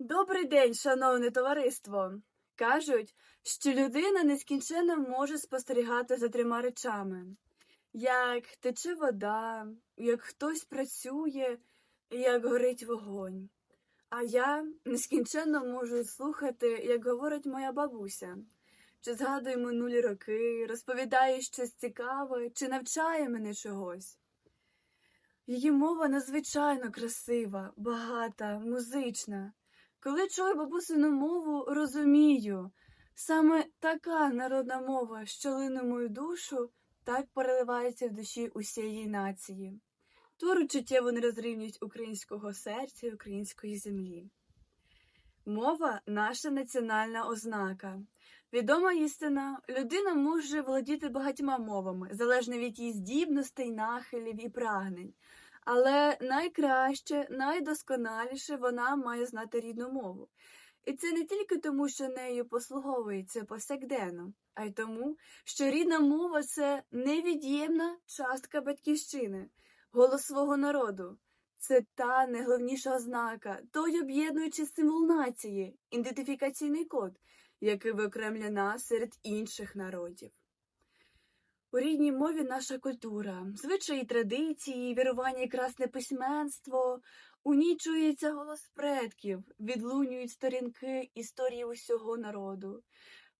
Добрий день, шановне товариство. Кажуть, що людина нескінченно може спостерігати за трьома речами: як тече вода, як хтось працює, як горить вогонь. А я нескінченно можу слухати, як говорить моя бабуся, чи згадує минулі роки, розповідає щось цікаве, чи навчає мене чогось. Її мова надзвичайно красива, багата, музична. Коли чую бабусину мову, розумію, саме така народна мова, що лине мою душу, так переливається в душі усієї нації. Твори чуттєво не розрівнюють українського серця і української землі. Мова наша національна ознака. Відома істина, людина може володіти багатьма мовами, залежно від її здібностей, нахилів і прагнень. Але найкраще, найдосконаліше вона має знати рідну мову. І це не тільки тому, що нею послуговується повсякденно, а й тому, що рідна мова це невід'ємна частка батьківщини, голос свого народу. Це та найголовніша ознака, той об'єднуючий символ нації, ідентифікаційний код, який виокремлює нас серед інших народів. У рідній мові наша культура, звичаї традиції, вірування і красне письменство, у ній чується голос предків, відлунюють сторінки історії усього народу.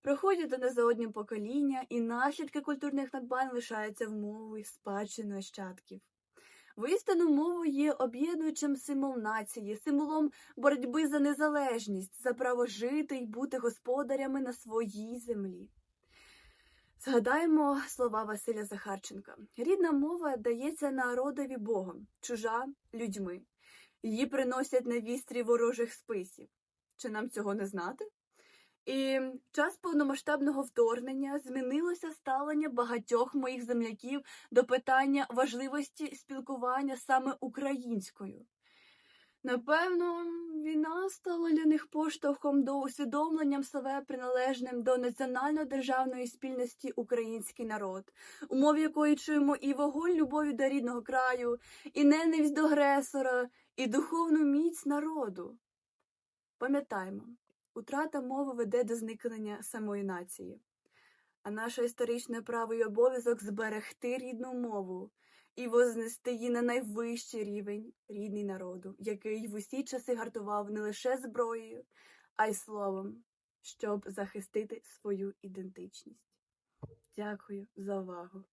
Проходять до за одним покоління, і наслідки культурних надбань лишаються в мові спадщини нащадків. Воістину мова є об'єднуючим символ нації, символом боротьби за незалежність, за право жити й бути господарями на своїй землі. Згадаємо слова Василя Захарченка. Рідна мова дається народові Богом, чужа людьми. Її приносять на вістрі ворожих списів. Чи нам цього не знати? І час повномасштабного вторгнення змінилося ставлення багатьох моїх земляків до питання важливості спілкування саме українською. Напевно, війна стала для них поштовхом до усвідомлення себе приналежним до національно-державної спільності український народ, у мові якої чуємо і вогонь любові до рідного краю, і ненависть до агресора, і духовну міць народу. Пам'ятаймо, утрата мови веде до зникнення самої нації, а наше історичне право і обов'язок зберегти рідну мову і вознести її на найвищий рівень рідний народу, який в усі часи гартував не лише зброєю, а й словом, щоб захистити свою ідентичність. Дякую за увагу.